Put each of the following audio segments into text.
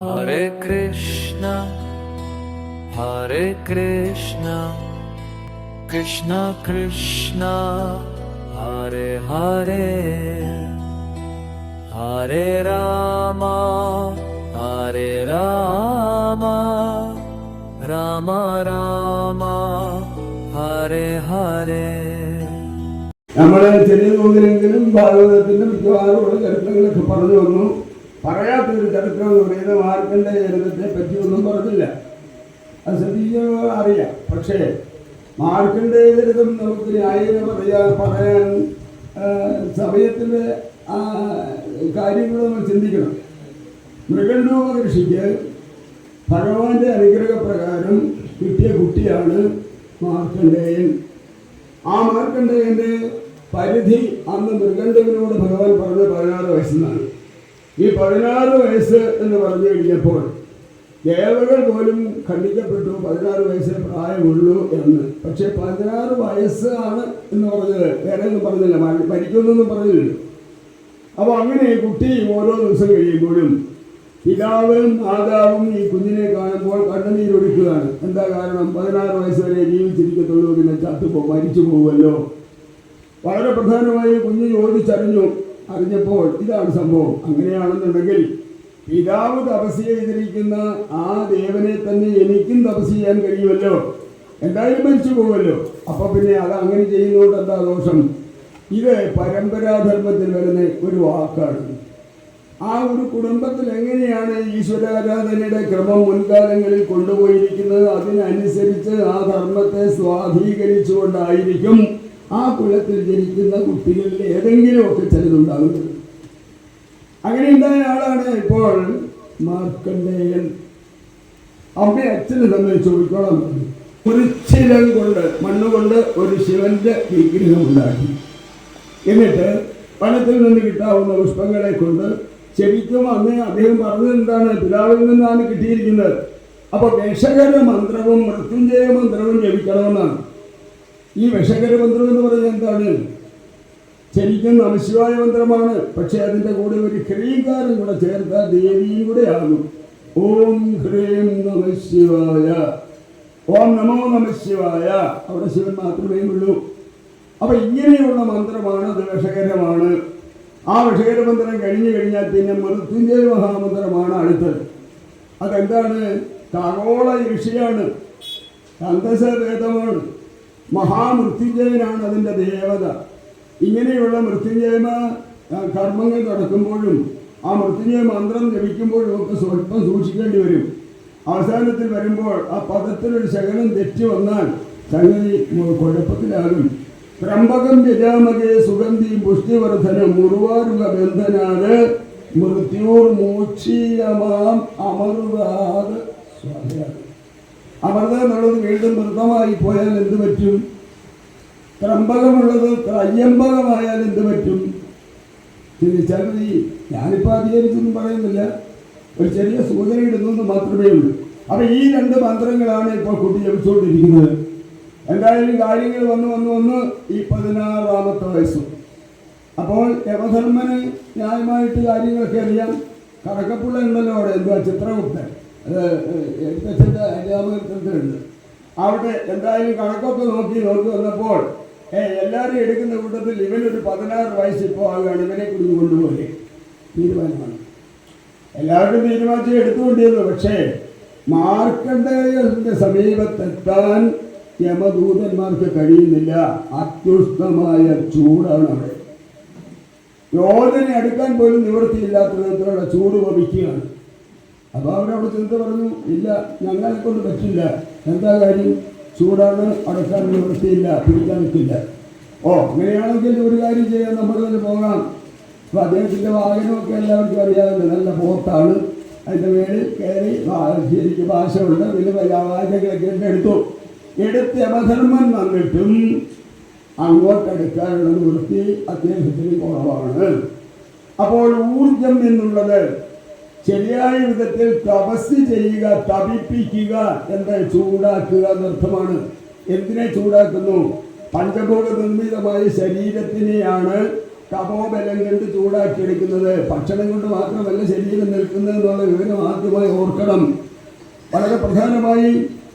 Hare Krishna, Hare Krishna, Krishna Krishna, Hare Hare, Hare Rama, Hare Rama, Rama Rama, Hare Hare. നമ്മളെ ചെറിയ തോതിലെങ്കിലും ഭാഗവതത്തിന്റെ മിക്കവാറും ഉള്ള ചരിത്രങ്ങളൊക്കെ പറഞ്ഞു വന്നു പറയാത്തൊരു ചരിത്രം എന്ന് പറയുന്നത് ജനനത്തെ പറ്റി ഒന്നും പറഞ്ഞില്ല. അത് ശ്രദ്ധിക്കുക അറിയാം. പക്ഷേ മാർക്കന്റെ ചരിതം നമുക്ക് ന്യായം പറയാ പറയാൻ സമയത്തിന്റെ ആ, കാര്യങ്ങൾ നമ്മൾ ചിന്തിക്കണം. മൃഗണ്ടൂപ കൃഷിക്ക് ഭഗവാന്റെ അനുഗ്രഹപ്രകാരം കിട്ടിയ കുട്ടിയാണ് മാർക്കണ്ഡേയൻ ആ മാർക്കണ്ഡേയന്റെ പരിധി അന്ന് മൃഗണ്ഡവിനോട് ഭഗവാൻ പറഞ്ഞ പതിനാറ് വയസ്സെന്നാണ്. ഈ പതിനാറ് വയസ്സ് എന്ന് പറഞ്ഞു കഴിഞ്ഞപ്പോൾ ദേവകൾ പോലും ഖണ്ഡിക്കപ്പെട്ടു. പതിനാറ് വയസ്സേ പ്രായമുള്ളൂ എന്ന്. പക്ഷെ പതിനാറ് വയസ്സാണ് എന്ന് പറഞ്ഞത്. വേറെ ഒന്നും പറഞ്ഞില്ല. മരി- മരിക്കുന്നൊന്നും പറഞ്ഞില്ല. അപ്പോൾ അങ്ങനെ കുട്ടി ഓരോ ദിവസം കഴിയുമ്പോഴും പിതാവും മാതാവും ഈ കുഞ്ഞിനെ കാണുമ്പോൾ കണ്ണുനീരൊടുക്കുകയാണ് എന്താ കാരണം? പതിനാറ് വയസ്സ് വരെ ജീവിച്ചിരിക്കത്തുള്ളൂ. പിന്നെ ചത്തുപോ മരിച്ചു പോകുമല്ലോ വളരെ പ്രധാനമായി കുഞ്ഞ് ചോദിച്ചറിഞ്ഞു. അറിഞ്ഞപ്പോൾ ഇതാണ് സംഭവം. അങ്ങനെയാണെന്നുണ്ടെങ്കിൽ പിതാവ് തപസ് ചെയ്തിരിക്കുന്ന ആ ദേവനെ തന്നെ എനിക്കും തപസ് ചെയ്യാൻ കഴിയുമല്ലോ? എന്തായാലും മരിച്ചു പോകുമല്ലോ അപ്പൊ പിന്നെ അത് അങ്ങനെ ചെയ്യുന്നതുകൊണ്ട് എന്താ ദോഷം? ഇത് പരമ്പരാധർമ്മത്തിൽ വരുന്ന ഒരു വാക്കാണ്. ആ ഒരു കുടുംബത്തിൽ എങ്ങനെയാണ് ഈശ്വരാരാധനയുടെ ക്രമം മുൻകാലങ്ങളിൽ കൊണ്ടുപോയിരിക്കുന്നത്? അതിനനുസരിച്ച് ആ ധർമ്മത്തെ സ്വാധീകരിച്ചുകൊണ്ടായിരിക്കും ആ കുലത്തിൽ ജനിക്കുന്ന കുട്ടികളിൽ ഏതെങ്കിലുമൊക്കെ ചിലതുണ്ടാകുന്നത് അങ്ങനെ ഉണ്ടായ ആളാണ് ഇപ്പോൾ മാർക്കണ്ഡേയൻ. അവിടെ അച്ഛന് തമ്മിൽ ചോദിക്കണം. പറഞ്ഞു. ഒരു ചിലം കൊണ്ട് മണ്ണുകൊണ്ട് ഒരു ശിവന്റെ വിഗ്രഹം ഉണ്ടാക്കി എന്നിട്ട് പണത്തിൽ നിന്ന് കിട്ടാവുന്ന പുഷ്പങ്ങളെ കൊണ്ട് ശരിക്കും അന്ന് അദ്ദേഹം പറഞ്ഞത് എന്താണ്? പിതാവിൽ നിന്നാണ് കിട്ടിയിരിക്കുന്നത്. അപ്പൊ വിഷകര മന്ത്രവും മൃത്യുഞ്ജയ മന്ത്രവും ജപിക്കണമെന്നാണ്. ഈ വിഷകര മന്ത്രം എന്ന് പറയുന്നത് എന്താണ്? ശരിക്കും നമശിവായ മന്ത്രമാണ്. പക്ഷെ അതിന്റെ കൂടെ ഒരു ഹ്രീകാരം കൂടെ ചേർത്ത ദേവിയും കൂടെ ആകും ഓം ഹ്രീം നമശിവായ. ഓം നമോ നമശിവായ. അവിടെ ശിവൻ മാത്രമേ ഉള്ളൂ. അപ്പൊ ഇങ്ങനെയുള്ള മന്ത്രമാണ് അത് വിഷകരമാണ്. ആ വിഷകര മന്ത്രം കഴിഞ്ഞു കഴിഞ്ഞാൽ പിന്നെ മൃത്യുഞ്ജയ മഹാമന്ത്രമാണ് അടുത്തത്. അതെന്താണ്? ഖഗോള ഋഷിയാണ്. അന്തസവേദമാണ് മഹാമൃത്യുഞ്ജയനാണ് അതിന്റെ ദേവത. ഇങ്ങനെയുള്ള മൃത്യുഞ്ജയമ കർമ്മങ്ങൾ നടക്കുമ്പോഴും ആ മൃത്യുഞ്ജയ മന്ത്രം ജപിക്കുമ്പോഴും ഒക്കെ സ്വല്പം സൂക്ഷിക്കേണ്ടി വരും. അവസാനത്തിൽ വരുമ്പോൾ ആ പദത്തിലൊരു ശകലം തെറ്റി വന്നാൽ സംഗതി കുഴപ്പത്തിലാകും. ത്രംബകം യജാമകേ സുഗന്ധി പുഷ്ടിവർദ്ധനം മുറുവാരുക ബന്ധനാത് മൃത്യൂർ മോക്ഷീയമാം അമർവാത് സ്വാധീനം അമൃത എന്നുള്ളത് വീണ്ടും മൃതമായി പോയാൽ എന്ത് പറ്റും? ത്രമ്പകമുള്ളത് അയ്യമ്പകമായാൽ എന്ത് പറ്റും? ചിന്തിച്ചാൽ മതി ഞാനിപ്പോൾ അധികരിച്ചൊന്നും പറയുന്നില്ല. ഒരു ചെറിയ സൂചന ഇടുന്നെന്ന് മാത്രമേ ഉള്ളൂ. അപ്പൊ ഈ രണ്ട് മന്ത്രങ്ങളാണ് ഇപ്പോൾ കുട്ടി ജപിച്ചുകൊണ്ടിരിക്കുന്നത്. എന്തായാലും കാര്യങ്ങൾ വന്ന് വന്ന് വന്ന് ഈ പതിനാറാമത്തെ വയസ്സും. അപ്പോൾ യമധർമ്മന് ന്യായമായിട്ട് കാര്യങ്ങളൊക്കെ അറിയാം. കടക്കപ്പുള്ള ഉണ്ടല്ലോ അവിടെ എന്തുവാ? ചിത്രഗുപ്തൻ. എഴുത്തച്ഛന്റെ അധ്യാപകത്വത്തിലുണ്ട് അവിടെ എന്തായാലും കണക്കൊക്കെ നോക്കി നോക്കി വന്നപ്പോൾ എല്ലാവരും എടുക്കുന്ന കൂട്ടത്തിൽ ഇവനൊരു പതിനാറ് വയസ്സ് ഇപ്പോൾ ആകുകയാണ് ഇവനെ കുറിച്ച് കൊണ്ടുപോലെ തീരുമാനമാണ്. എല്ലാവരും തീരുമാനിച്ച് എടുത്തുകൊണ്ടിരുന്നു. പക്ഷേ മാർക്കണ്ഡേയന്റെ സമീപത്തെത്താൻ യമദൂതന്മാർക്ക് കഴിയുന്നില്ല. അത്യുഷ്ണമായ ചൂടാണ് അവിടെ. യോജന അടുക്കാൻ പോലും നിവൃത്തിയില്ലാത്ത വിധത്തിലുള്ള ചൂട് വമിക്കുകയാണ്. അപ്പോൾ അവരവിടെ ചെന്ന് പറഞ്ഞു ഇല്ല ഞങ്ങളെ കൊണ്ട് പറ്റില്ല. എന്താ കാര്യം? ചൂടാണ് അടക്കാൻ നിവൃത്തിയില്ല പിടിക്കാൻ പറ്റില്ല. ഓ അങ്ങനെയാണെങ്കിൽ ഒരു കാര്യം ചെയ്യാൻ നമ്മൾ തന്നെ പോകാം. അപ്പോൾ അദ്ദേഹത്തിന്റെ വാഹനമൊക്കെ എല്ലാവർക്കും അറിയാവുന്ന നല്ല പോത്താണ്. അതിന്റെ മേളിൽ കയറി ശരിക്കും ഭാഷയുണ്ട് വലിയ വാചകളൊക്കെ എടുത്തു. എടുത്ത് യമധർമ്മൻ വന്നിട്ടും അങ്ങോട്ടെടുക്കാനുള്ള നിവൃത്തി അദ്ദേഹത്തിന് കുറവാണ്. അപ്പോൾ ഊർജം എന്നുള്ളത് ശരിയായ വിധത്തിൽ തപസ് ചെയ്യുക തപിപ്പിക്കുക എന്ന് ചൂടാക്കുക എന്നർത്ഥമാണ് എന്തിനെ ചൂടാക്കുന്നു? പഞ്ചഭൂത നിർമ്മിതമായ ശരീരത്തിനെയാണ് തപോബലം കൊണ്ട് ചൂടാക്കിയെടുക്കുന്നത്. ഭക്ഷണം കൊണ്ട് മാത്രമല്ല ശരീരം നിൽക്കുന്നത് എന്നുള്ള വിവരം ആദ്യമായി ഓർക്കണം. വളരെ പ്രധാനമായി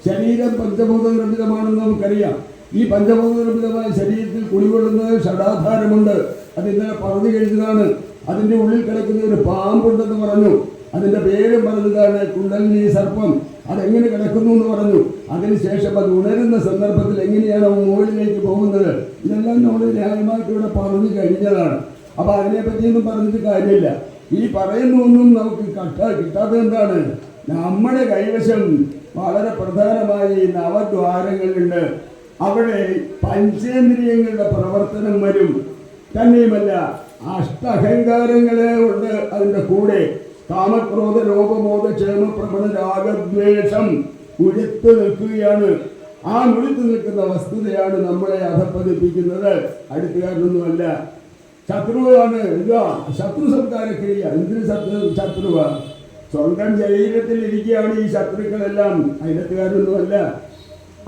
ശരീരം പഞ്ചഭൂത നിർമ്മിതമാണെന്ന് നമുക്കറിയാം. ഈ പഞ്ചഭൂത നിർമ്മിതമായ ശരീരത്തിൽ കുടികൊള്ളുന്നത് ഷടാധാരമുണ്ട് അത് ഇന്നലെ പറഞ്ഞു കഴിഞ്ഞതാണ്. അതിന്റെ ഉള്ളിൽ കിടക്കുന്ന ഒരു പാമ്പുണ്ടെന്ന് പറഞ്ഞു. അതിന്റെ പേരും പറഞ്ഞതാണ് കുണ്ടലിനി സർപ്പം. അതെങ്ങനെ കിടക്കുന്നു എന്ന് പറഞ്ഞു. അതിനുശേഷം അത് ഉണരുന്ന സന്ദർഭത്തിൽ എങ്ങനെയാണ് മുകളിലേക്ക് പോകുന്നത്? ഇതെല്ലാം നമ്മൾ ന്യായമായിട്ട് ഇവിടെ പറഞ്ഞു കഴിഞ്ഞതാണ്. അപ്പൊ അതിനെ പറ്റിയൊന്നും പറഞ്ഞിട്ട് കാര്യമില്ല. ഈ പറയുന്ന ഒന്നും നമുക്ക് കട്ട കിട്ടാത്തത് എന്താണ്? നമ്മുടെ കൈവശം വളരെ പ്രധാനമായി നവദ്വാരങ്ങളുണ്ട്. അവിടെ പഞ്ചേന്ദ്രിയങ്ങളുടെ പ്രവർത്തനം വരും. തന്നെയുമല്ല അഷ്ടഹങ്കാരങ്ങളെ ഉണ്ട് അതിന്റെ കൂടെ. കാമക്രോധ രോഗബോധ ക്ഷേമ പ്രബല രാഗദ്വേഷം ഉഴുത്തു നിൽക്കുകയാണ്. ആ മുഴുത്തു നിൽക്കുന്ന വസ്തുതയാണ് നമ്മളെ അധപ്പതിപ്പിക്കുന്നത് അടുത്തുകാരനൊന്നുമല്ല. ശത്രുവാണ്. എന്താ? ശത്രു സംസ്കാരക്രിയ എന്തിന് ശത്രു ശത്രുവ? സ്വന്തം ശരീരത്തിൽ ഇരിക്കുകയാണ് ഈ ശത്രുക്കളെല്ലാം. അതിനകത്തുകാരൊന്നുമല്ല.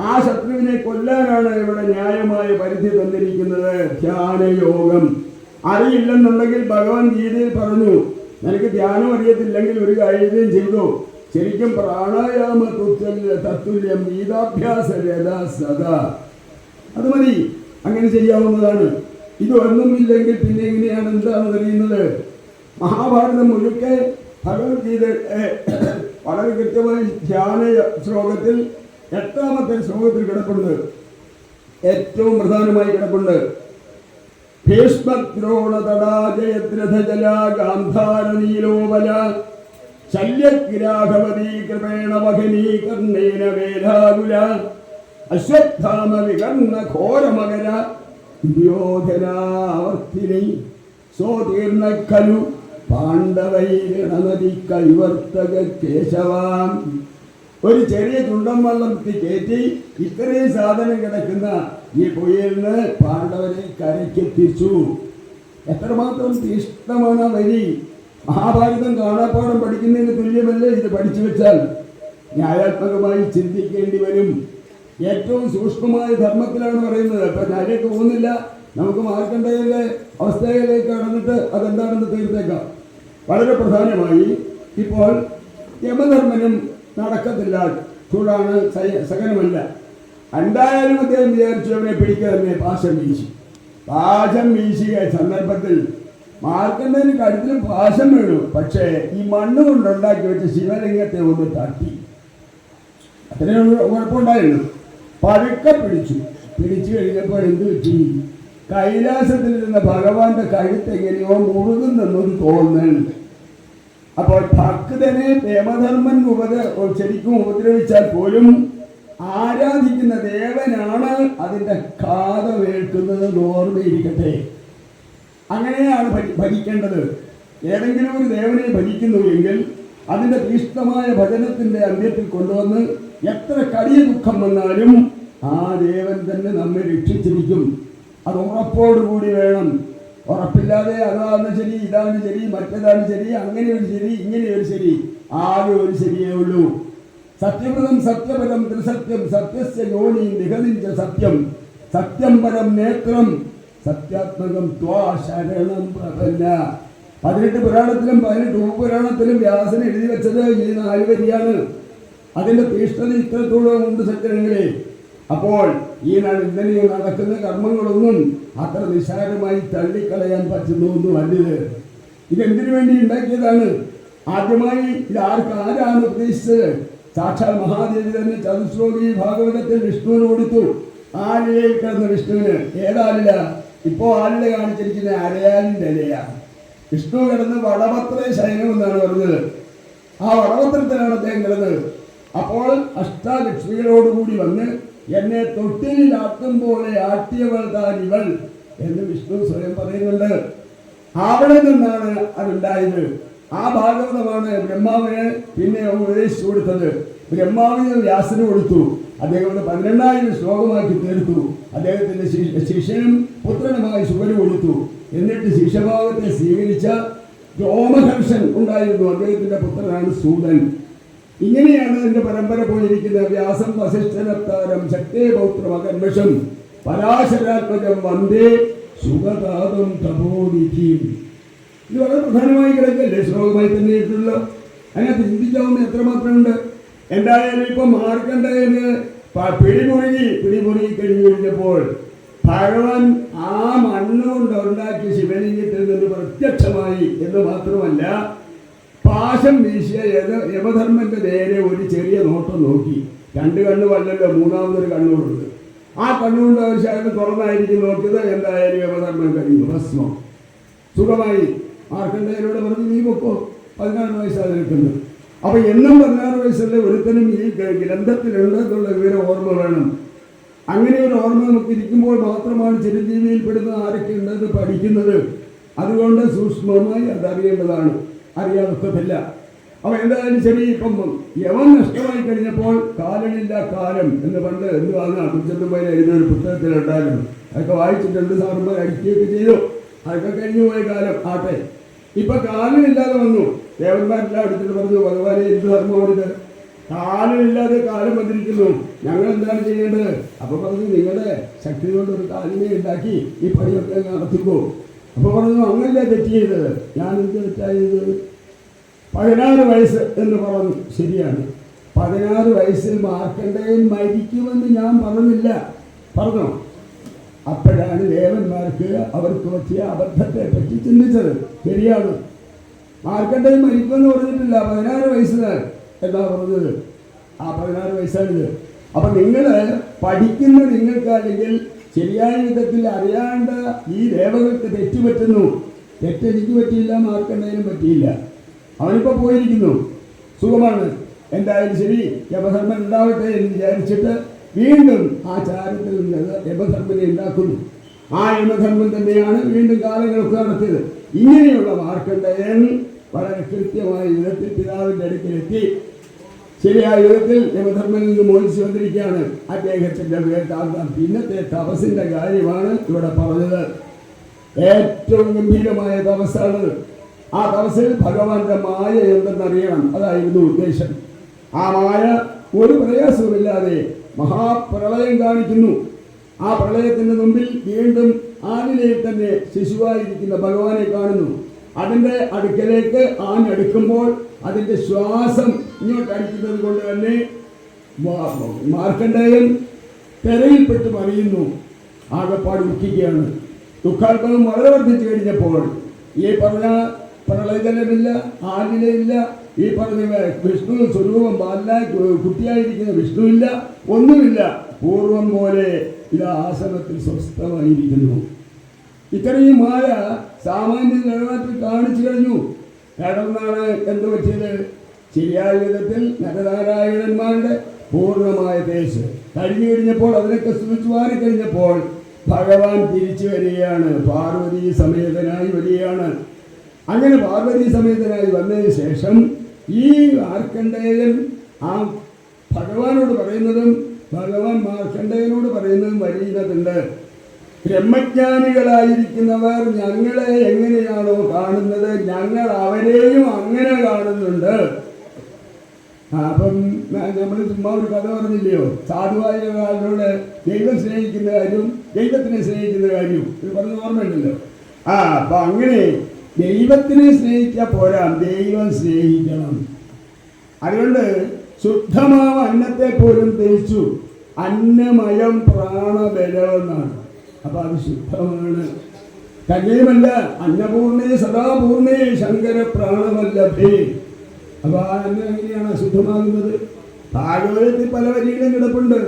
ആ ശത്രുവിനെ കൊല്ലാനാണ് ഇവിടെ ന്യായമായ പരിധി തന്നിരിക്കുന്നത്. ധ്യാനയോഗം. അറിയില്ലെന്നുണ്ടെങ്കിൽ ഭഗവാൻ ഗീതയിൽ പറഞ്ഞു നിനക്ക് ധ്യാനം അറിയത്തില്ലെങ്കിൽ ഒരു കാര്യം ചെയ്തു. ശരിക്കും പ്രാണായാമ തുല്യ തത്തുല്യം ഗീതാഭ്യാസ സദാ. അത് മതി. അങ്ങനെ ചെയ്യാവുന്നതാണ്. ഇതൊന്നും ഇല്ലെങ്കിൽ പിന്നെ എങ്ങനെയാണ്? എന്താണ് അറിയുന്നത്? മഹാഭാരതം മുഴുക്കെ ഭഗവത്ഗീത വളരെ കൃത്യമായി ധ്യാന ശ്ലോകത്തിൽ എട്ടാമത്തെ ശ്ലോകത്തിൽ കിടപ്പുണ്ട്. ഏറ്റവും പ്രധാനമായി കിടപ്പുണ്ട്. ഭീഷ്മദ്രോണതടാജയദ്രഥജല ഗാന്ധാര നീലോബല ശല്യഗ്രാഹവതീ കൃപേണ വഹനീ കർണേന വേലാകുല അശ്വത്ഥാമ വികർണ ഘോരമകര ദുര്യോധനാവർത്തിനി സോതീർണ ഖലു പാണ്ഡവൈരണനദി കൈവർത്തക കേശവാം ഒരു ചെറിയ ചുണ്ടൻ വള്ളത്തിൽ കയറ്റി ഇത്രയും സാധനം കിടക്കുന്ന ഈ പുയലിന് പാണ്ഡവരെ കരയ്ക്കെത്തിച്ചു എത്രമാത്രം തീഷ്ണമാണ് ആ വരി. മഹാഭാരതം കാണാപ്പാടം പഠിക്കുന്നതിന് തുല്യമല്ലേ ഇത് പഠിച്ചു വെച്ചാൽ? ന്യായാത്മകമായി ചിന്തിക്കേണ്ടി വരും. ഏറ്റവും സൂക്ഷ്മമായ ധർമ്മത്തിലാണ് പറയുന്നത്. അപ്പൊ ഞാനേക്ക് പോകുന്നില്ല. നമുക്ക് മാർക്കണ്ടയിലെ അവസ്ഥയിലേക്ക് കടന്നിട്ട് അതെന്താണെന്ന് തീർത്തേക്കാം. വളരെ പ്രധാനമായി ഇപ്പോൾ യമധർമ്മനും നടക്കത്തില്ല. ചൂടാണ് സകലമല്ല എന്തായാലും അദ്ദേഹം വിചാരിച്ചു അവനെ പാശം വീശി. പാശം വീശിയ സന്ദർഭത്തിൽ മാർക്കണ്ടതിന് കഴുത്തിലും പാശം വീണു. പക്ഷേ ഈ മണ്ണ് കൊണ്ടുണ്ടാക്കി വെച്ച ശിവലിംഗത്തെ ഒന്ന് തട്ടി. അത്രയും കുഴപ്പമുണ്ടായിരുന്നു പഴുക്കെ പിടിച്ചു. പിടിച്ചു കഴിഞ്ഞപ്പോൾ എന്ത് പറ്റി? കൈലാസത്തിൽ ഇരുന്ന ഭഗവാന്റെ കഴുത്ത് എങ്ങനെയോ മുറുകുന്നെന്നൊരു തോന്നലുണ്ട് അപ്പോൾ ഭക്തനെ പ്രേമധർമ്മൻ ഉപദ ശരിക്കും ഉപദ്രവിച്ചാൽ പോലും ആരാധിക്കുന്ന ദേവനാണ് അതിന്റെ കാതമേൽക്കുന്നത് ഓർമ്മയിരിക്കട്ടെ. അങ്ങനെയാണ് ഭരിക്കേണ്ടത് ഏതെങ്കിലും ഒരു ദേവനെ ഭരിക്കുന്നു എങ്കിൽ അതിന്റെ തീഷ്ണമായ ഭജനത്തിന്റെ അന്ത്യത്തിൽ കൊണ്ടുവന്ന് എത്ര കടിയ ദുഃഖം വന്നാലും ആ ദേവൻ തന്നെ നമ്മെ രക്ഷിച്ചിരിക്കും. അത് ഉറപ്പോടുകൂടി വേണം. ഉറപ്പില്ലാതെ അതാണ് ശരി ഇതാണ് ശരി മറ്റേതാണ് ശരി അങ്ങനെ ഒരു ശരി ഇങ്ങനെ ഒരു ശരി ആകെ ഒരു ശരിയേ ഉള്ളൂ. സത്യവ്രതം സത്യപരം ത്രിസത്യം സത്യസ്യ യോനി സത്യം. സത്യം പരം നേത്രം സത്യാത്മകം ത്വാശരണം പ്രപന്ന. പതിനെട്ട് പുരാണത്തിലും പതിനെട്ട് ഉപപുരാണത്തിലും വ്യാസൻ എഴുതി വെച്ചത് ഈ നാല് വരിയാണ്. അതിന്റെ തീഷ്ണത ഇത്രത്തോളം ഉണ്ട് സജ്ജനങ്ങളെ. അപ്പോൾ ഈ ഇന്നലെ നടക്കുന്ന കർമ്മങ്ങളൊന്നും അത്ര നിസ്സാരമായി തള്ളിക്കളയാൻ പറ്റുന്ന ഒന്നുമല്ല ഇത് ഇതെന്തിനു വേണ്ടി ഉണ്ടാക്കിയതാണ്? ആദ്യമായി ഇത് ആർക്ക് ആരാണ് ഉപദേശിച്ചത് സാക്ഷാൽ മഹാദേവി തന്നെ ചതുശ്ലോകി ഭാഗവതത്തിൽ വിഷ്ണുവിന് കൊടുത്തു. ആലിലയിൽ കിടന്ന വിഷ്ണുവിന്? ഏതാലില ഇപ്പോ ആലില കാണിച്ചിരിക്കുന്ന അരയാലിന്റെ ഇലയാണ്. വിഷ്ണു കിടന്ന് വടവത്ര ശയനം എന്നാണ് പറഞ്ഞത്. ആ വടവത്രത്തിലാണ് അദ്ദേഹം കിടന്നത്. അപ്പോൾ അഷ്ടാലക്ഷ്മികളോടുകൂടി വന്ന് എന്നെ തൊട്ടിലിൽ പോലെ ആട്ടിയവൾ താൻ ഇവൾ എന്ന് വിഷ്ണു സ്വയം പറയുന്നുണ്ട്. അവിടെ നിന്നാണ് അതുണ്ടായത്. ആ ഭാഗവതമാണ് ബ്രഹ്മാവിന് പിന്നെ ഉപദേശിച്ചു കൊടുത്തത്. ബ്രഹ്മാവിന് വ്യാസന് കൊടുത്തു. അദ്ദേഹം പന്ത്രണ്ടായിരം ശ്ലോകമാക്കി തീർത്തു. അദ്ദേഹത്തിന്റെ ശിഷ്യ- ശിഷ്യനും പുത്രനുമായി ശുഭന് കൊടുത്തു. എന്നിട്ട് ശിഷ്യഭാവത്തെ സ്വീകരിച്ച രോമഹർഷൻ ഉണ്ടായിരുന്നു. അദ്ദേഹത്തിന്റെ പുത്രനാണ് സൂതൻ. ഇങ്ങനെയാണ് ഇതിന്റെ പരമ്പര പോയിരിക്കുന്നത്. വ്യാസം വസിഷ്ഠനത്താരം ശക്തേ പൗത്ര അകന്മഷം പരാശരാത്മകം വന്ദേ സുഖതാതം തപോനിധിയും. ഇത് വളരെ പ്രധാനമായി കിടക്കല്ലേ? ശ്ലോകമായി തന്നെ ഇട്ടുള്ള അതിനകത്ത് ചിന്തിക്കാവുന്ന എത്രമാത്രമുണ്ട്? എന്തായാലും ഇപ്പൊ മാർക്കണ്ടായത് പിടിമുറുകി പിടിമുറുകി കഴിഞ്ഞു കഴിഞ്ഞപ്പോൾ ഭഗവാൻ ആ മണ്ണുകൊണ്ട് ഉണ്ടാക്കിയ ശിവലിംഗത്തിൽ നിന്ന് പ്രത്യക്ഷമായി എന്ന് മാത്രമല്ല പാശം വീശിയ യമധർമ്മന്റെ നേരെ ഒരു ചെറിയ നോട്ടം നോക്കി. രണ്ട് കണ്ണ് വല്ലല്ലോ മൂന്നാമതൊരു കണ്ണുകൊണ്ട് ആ കണ്ണുകൊണ്ട് അവർ ശകലം തുറന്നായിരിക്കും നോക്കിയത്. എന്തായാലും യമധർമ്മൻ കഴിഞ്ഞു. ഭസ്മം. സുഖമായി. മാർക്കണ്ഡേയനോട് പറഞ്ഞു നീ പൊക്കോ. പതിനാറ് വയസ്സാണ് നിൽക്കുന്നത് അപ്പൊ എന്നും പതിനാറ് വയസ്സുള്ള ഒരുത്തനും ഈ ഗ്രന്ഥത്തിലുണ്ട് എന്നുള്ള വിവരം ഓർമ്മ വേണം. അങ്ങനെ ഒരു ഓർമ്മ നമുക്ക് ഇരിക്കുമ്പോൾ മാത്രമാണ് ചിരഞ്ജീവിയിൽ പെടുന്ന ആരൊക്കെ ഉണ്ടെന്ന് പഠിക്കുന്നത്. അതുകൊണ്ട് സൂക്ഷ്മമായി അതറിയേണ്ടതാണ്. അറിയാതൊക്കത്തില്ല അപ്പൊ എന്തായാലും ശരി ഇപ്പം യവൻ നഷ്ടമായി കഴിഞ്ഞപ്പോൾ കാലനില്ല കാലം എന്ന് പണ്ട് എന്തുവാണ് കുഞ്ചത്തുമ്പോൾ എഴുതിയ ഒരു പുസ്തകത്തിലുണ്ടായിരുന്നു അതൊക്കെ വായിച്ചിട്ടുണ്ട് സാറുമ്പോൾ അടിക്കുകയൊക്കെ ചെയ്തു. അതൊക്കെ കഴിഞ്ഞു പോയ കാലം. ആട്ടെ. ഇപ്പൊ കാലമില്ലാതെ വന്നു. ദേവന്മാരെല്ലാം എടുത്തിട്ട് പറഞ്ഞു ഭഗവാനെ എന്ത് ധർമ്മമാണിത് കാലമില്ലാതെ കാലം വന്നിരിക്കുന്നു. ഞങ്ങൾ എന്താണ് ചെയ്യേണ്ടത്? അപ്പൊ പറഞ്ഞു നിങ്ങളുടെ ശക്തി കൊണ്ട് ഒരു കാലിനെ ഉണ്ടാക്കി ഈ പണിയൊക്കെ നടത്തിക്കോ അപ്പൊ പറഞ്ഞു അങ്ങനല്ലേ തെറ്റ് ചെയ്തത്? ഞാൻ എന്ത് തെറ്റായത് പതിനാറ് വയസ്സ് എന്ന് പറഞ്ഞു. ശരിയാണ്. പതിനാറ് വയസ്സിൽ മാർക്കണ്ടേയൻ മരിക്കുമെന്ന് ഞാൻ പറഞ്ഞില്ല. പറഞ്ഞോ? അപ്പോഴാണ് ദേവന്മാർക്ക് അവർക്ക് പറ്റിയ അബദ്ധത്തെ പറ്റി ചിന്തിച്ചത്. ശരിയാണ്. മാർക്കണ്ടേയൻ മരിക്കുമെന്ന് പറഞ്ഞിട്ടില്ല. പതിനാറ് വയസ്സിലാണ്. എന്നാ പറഞ്ഞത്? ആ പതിനാറ് വയസ്സാണിത്. അപ്പൊ നിങ്ങൾ പഠിക്കുന്ന നിങ്ങൾക്ക് അല്ലെങ്കിൽ ശരിയായ വിധത്തിൽ അറിയാണ്ട് ഈ ദേവകൾക്ക് തെറ്റ് പറ്റുന്നു തെറ്റെനിക്ക് പറ്റിയില്ല മാർക്കണ്ടതിനും പറ്റിയില്ല. അവനിപ്പോ പോയിരിക്കുന്നു. സുഖമാണ്. എന്തായാലും ശരി യപധർമ്മൻ ഉണ്ടാവട്ടെ എന്ന് വിചാരിച്ചിട്ട് വീണ്ടും ആ ചാരത്തിൽ യപധർമ്മനെ ഉണ്ടാക്കുന്നു. ആ യമധർമ്മൻ തന്നെയാണ് വീണ്ടും കാലങ്ങളൊക്കെ നടത്തിയത്. ഇങ്ങനെയുള്ള മാർക്കണ്ടയൻ വളരെ കൃത്യമായ വിധത്തിൽ പിതാവിന്റെ അടുക്കിലെത്തി. ശരിയായ യുഗത്തിൽ യമധർമ്മനിൽ നിന്ന് മോഹിച്ചു വന്നിരിക്കുകയാണ് അദ്ദേഹത്തിന്റെ പിന്നത്തെ തപസിന്റെ കാര്യമാണ് ഇവിടെ പറഞ്ഞത്. ഏറ്റവും ഗംഭീരമായ തപസ്സാണ്. ആ തപസ്സിൽ ഭഗവാന്റെ മായ എന്തെന്നറിയണം? അതായിരുന്നു ഉദ്ദേശം. ആ മായ ഒരു പ്രയാസവുമില്ലാതെ മഹാപ്രളയം കാണിക്കുന്നു. ആ പ്രളയത്തിന്റെ മുമ്പിൽ വീണ്ടും ആനിലയിൽ തന്നെ ശിശുവായിരിക്കുന്ന ഭഗവാനെ കാണുന്നു. അതിന്റെ അടുക്കലേക്ക് ആഞ്ഞടുക്കുമ്പോൾ അതിന്റെ ശ്വാസം ഇങ്ങോട്ട് അടിക്കുന്നത് കൊണ്ട് തന്നെ മാർക്കണ്ടേയൻ തെരയിൽപ്പെട്ട് മറിയുന്നു ആകപ്പാട് ദുഃഖിക്കുകയാണ്. ദുഃഖാത്മകം വളരെ വർദ്ധിച്ചു കഴിഞ്ഞപ്പോൾ ഈ പറഞ്ഞ പ്രളയജലമില്ല ആലിലയില്ല ഈ പറഞ്ഞ വിഷ്ണു സ്വരൂപം ബാല കുട്ടിയായിരിക്കുന്ന വിഷ്ണുവില്ല ഒന്നുമില്ല. പൂർവം പോലെ ഇത് ആസനത്തിൽ സ്വസ്ഥമായിരിക്കുന്നു. ഇത്രയും മായ സാമാന്യ നിലവാരത്തിൽ കാണിച്ചു കഴിഞ്ഞു. കടന്നാണ് എന്ത് പറ്റിയത്? ശരിയായ വിധത്തിൽ നരനാരായണന്മാരുടെ പൂർണമായ ദേശം. കഴിഞ്ഞു കഴിഞ്ഞപ്പോൾ അതിനൊക്കെ സ്തുതിച്ചു മാറിക്കഴിഞ്ഞപ്പോൾ ഭഗവാൻ തിരിച്ചു വരികയാണ്. പാർവതി സമേതനായി വരികയാണ്. അങ്ങനെ പാർവതി സമേതനായി വന്നതിന് ശേഷം ഈ ആർക്കണ്ടേയൻ ആ ഭഗവാനോട് പറയുന്നതും ഭഗവാൻ മാർക്കണ്ഡേയനോട് പറയുന്നതും വരിയുന്നതുണ്ട് ബ്രഹ്മജ്ഞാനികളായിരിക്കുന്നവർ ഞങ്ങളെ എങ്ങനെയാണോ കാണുന്നത് ഞങ്ങൾ അവരെയും അങ്ങനെ കാണുന്നുണ്ട്. അപ്പം നമ്മൾ ചുമ്മാ ഒരു കഥ പറഞ്ഞില്ലയോ? സാധുവായ ഒരാളിനോട് ദൈവം സ്നേഹിക്കുന്ന കാര്യവും ദൈവത്തിനെ സ്നേഹിക്കുന്ന കാര്യവും ഇത് പറഞ്ഞ ഓർമ്മയുണ്ടല്ലോ ആ അപ്പൊ അങ്ങനെ ദൈവത്തിനെ സ്നേഹിച്ചാൽ പോരാ ദൈവം സ്നേഹിക്കണം. അതുകൊണ്ട് ശുദ്ധമാവ അന്നത്തെ പോലും തേച്ചു. അന്നമയം പ്രാണബലമെന്നാണ്. അപ്പൊ അത് ശുദ്ധമാണ്. തന്നെയുമല്ല അന്നപൂർണേ സദാപൂർണേ ശങ്കര പ്രാണവല്ലഭേ അപ്പൊ ആ അന്നം എങ്ങനെയാണ് അശുദ്ധമാകുന്നത് ഭാഗവതത്തിൽ പല വരികളും കിടപ്പുണ്ട്.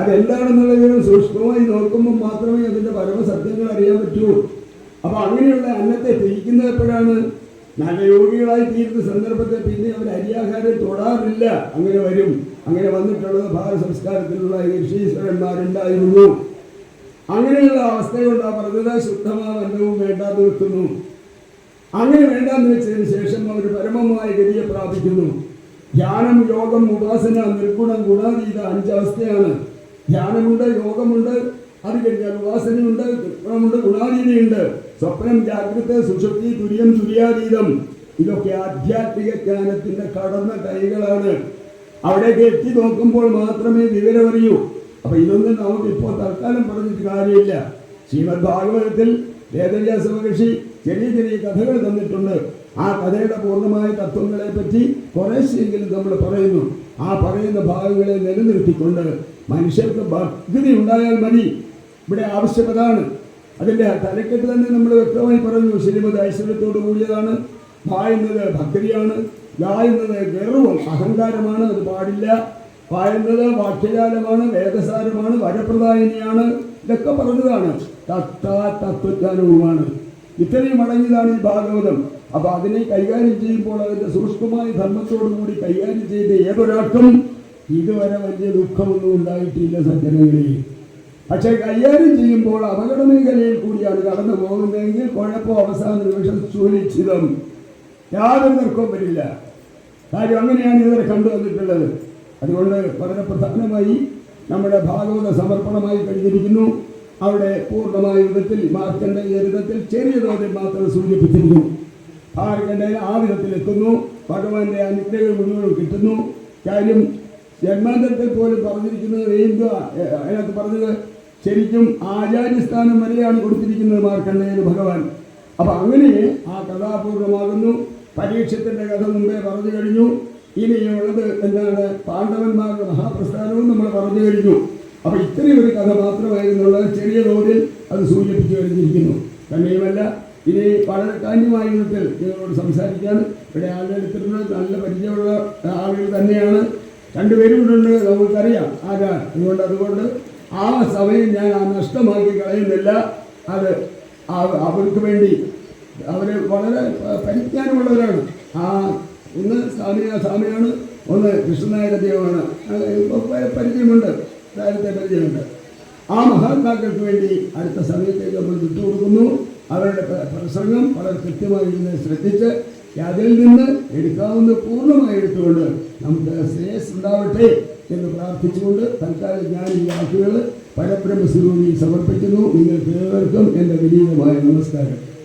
അതെന്താണെന്നുള്ള വിവരം സൂക്ഷ്മമായി നോക്കുമ്പോൾ മാത്രമേ അതിന്റെ പരമസത്യങ്ങൾ അറിയാൻ പറ്റൂ. അപ്പൊ അങ്ങനെയുള്ള അന്നത്തെ തിരിക്കുന്നത് എപ്പോഴാണ്? നല്ല യോഗികളായി തീരുന്ന സന്ദർഭത്തിൽ പിന്നെ അവർ അരിയാഹാരം തൊടാറില്ല. അങ്ങനെ വരും. അങ്ങനെ വന്നിട്ടുള്ളത് ഭാരത സംസ്കാരത്തിലുള്ള ഋഷീശ്വരന്മാരുണ്ടായിരുന്നു. അങ്ങനെയുള്ള അവസ്ഥയുണ്ടാ പറഞ്ഞത് ശുദ്ധമായ അന്നവും വേണ്ടാതെ വെക്കുന്നു. അങ്ങനെ വേണ്ടാന്ന് വെച്ചതിന് ശേഷം അവർ പരമമായ ഗതിയെ പ്രാപിക്കുന്നു. ധ്യാനം യോഗം ഉപാസന നിർഗുണം ഗുണാതീത അഞ്ചവസ്ഥയാണ്. ധ്യാനമുണ്ട് യോഗമുണ്ട് അത് കഴിഞ്ഞാൽ ഉപാസനയുണ്ട് നിർഗുണമുണ്ട് ഗുണാതീതയുണ്ട്. സ്വപ്നം ജാഗ്രത സുഷുപ്തി തുര്യം തുര്യാതീതം. ഇതൊക്കെ ആധ്യാത്മിക ജ്ഞാനത്തിന്റെ കടന്ന കൈകളാണ്. അവിടേക്ക് എത്തി നോക്കുമ്പോൾ മാത്രമേ വിവരം അറിയൂ അപ്പൊ ഇതൊന്നും നമുക്ക് ഇപ്പോൾ തൽക്കാലം പറഞ്ഞിട്ട് കാര്യമില്ല. ശ്രീമദ് ഭാഗവതത്തിൽ വേദവ്യാസ മഹർഷി ചെറിയ ചെറിയ കഥകൾ തന്നിട്ടുണ്ട്. ആ കഥയുടെ പൂർണമായ തത്വങ്ങളെ പറ്റി കുറേശ്ശെങ്കിലും നമ്മൾ പറയുന്നു. ആ പറയുന്ന ഭാഗങ്ങളെ നിലനിർത്തിക്കൊണ്ട് മനുഷ്യർക്ക് ഭക്തി ഉണ്ടായാൽ മതി. ഇവിടെ ആവശ്യമതാണ്. അതിന്റെ തലക്കെട്ട് തന്നെ നമ്മൾ വ്യക്തമായി പറഞ്ഞു. ശ്രീമത് ഐശ്വര്യത്തോട് കൂടിയതാണ്. ഭ ഭക്തിയാണ്. ഗായുന്നത് ഗർവം അഹങ്കാരമാണ്. അത് പാടില്ല. പ എന്നത് വാക്യജാലമാണ് വേദസാരമാണ് വരപ്രദായനിയാണ്. ഇതൊക്കെ പറഞ്ഞതാണ്. തത്ത തത്വജ്ഞാനവുമാണ്. ഇത്രയും അടങ്ങിയതാണ് ഈ ഭാഗവതം. അപ്പൊ അതിനെ കൈകാര്യം ചെയ്യുമ്പോൾ അതിന്റെ സൂക്ഷ്മമായ ധർമ്മത്തോടുകൂടി കൈകാര്യം ചെയ്ത ഏതൊരാൾക്കും ഇതുവരെ വലിയ ദുഃഖമൊന്നും ഉണ്ടായിട്ടില്ല സജ്ജനങ്ങളിൽ പക്ഷെ കൈകാര്യം ചെയ്യുമ്പോൾ അപകട മേഖലയിൽ കൂടിയാണ് കടന്നു പോകുന്നതെങ്കിൽ കുഴപ്പം അവസാന നിമിഷം സുനിശ്ചിതം. യാതൊരു തർക്കവും വരില്ല. കാര്യം അങ്ങനെയാണ് ഇതുവരെ കണ്ടുവന്നിട്ടുള്ളത്. അതുകൊണ്ട് വളരെ പ്രധാനമായി നമ്മുടെ ഭാഗവത സമർപ്പണമായി കഴിഞ്ഞിരിക്കുന്നു. അവിടെ പൂർണമായ വിധത്തിൽ മാർക്കണ്ട വിധത്തിൽ ചെറിയ തോതിൽ മാത്രം സൂചിപ്പിച്ചിരിക്കുന്നു. ഭാർക്കണ്ടയിൽ ആ വിധത്തിലെത്തുന്നു ഭഗവാന്റെ അനുഗ്രഹം മുഴുവൻ കിട്ടുന്നു. കാര്യം ജന്മാന്തരത്തിൽ പോലും പറഞ്ഞിരിക്കുന്നത് എന്തുവാ? അതിനകത്ത് പറഞ്ഞത് ശരിക്കും ആചാര്യസ്ഥാനം വരെയാണ് കൊടുത്തിരിക്കുന്നത് മാർക്കണ്ഡേയന് ഭഗവാൻ. അപ്പൊ അങ്ങനെ ആ കഥാപൂർണമാകുന്നു. പരീക്ഷത്തിന്റെ കഥ മുമ്പേ പറഞ്ഞു കഴിഞ്ഞു. ഇനിയുള്ളത് എന്താണ്? പാണ്ഡവന്മാരുടെ മഹാപ്രസ്ഥാനവും നമ്മൾ പറഞ്ഞു കഴിഞ്ഞു. അപ്പൊ ഇത്രയും ഒരു കഥ മാത്രമായിരുന്നുള്ള ചെറിയ തോതിൽ അത് സൂചിപ്പിച്ചു കഴിഞ്ഞിരിക്കുന്നു. തന്നെയുമല്ല ഇനി വളരെ കാന്യമായ വിധത്തിൽ നിങ്ങളോട് സംസാരിക്കാൻ ഇവിടെ ആളെടുത്തിട്ടുണ്ട് നല്ല പരിചയമുള്ള ആളുകൾ തന്നെയാണ്. രണ്ടുപേരും ഉണ്ട് നമുക്കറിയാം ആരാ. അതുകൊണ്ട് അതുകൊണ്ട് ആ സമയം ഞാൻ ആ നഷ്ടമാക്കി കളയുന്നില്ല. അത് അവർക്ക് വേണ്ടി അവരെ വളരെ പരിജ്ഞാനമുള്ളവരാണ്. ആ ഒന്ന് സ്വാമിയ സ്വാമിയാണ് ഒന്ന് കൃഷ്ണനായ ദൈവമാണ് പരിചയമുണ്ട്. നേരത്തെ പരിചയമുണ്ട്. ആ മഹാത്മാക്കൾക്ക് വേണ്ടി അടുത്ത സമയത്തേക്ക് നമ്മൾ വിട്ടുകൊടുക്കുന്നു അവരുടെ പ്ര- പ്രസംഗം വളരെ കൃത്യമായി ഇരുന്ന് ശ്രദ്ധിച്ച് അതിൽ നിന്ന് എടുക്കാവുന്ന പൂർണമായി എടുത്തുകൊണ്ട് നമുക്ക് ശ്രേയസ് ഉണ്ടാവട്ടെ എന്ന് പ്രാർത്ഥിച്ചുകൊണ്ട് തൽക്കാലം ഞാൻ ഈ വാക്കുകൾ പരബ്രഹ്മസ്വരൂപിയിൽ സമർപ്പിക്കുന്നു. നിങ്ങൾക്ക് ഏവർക്കും എന്റെ വിനീതമായ നമസ്കാരം.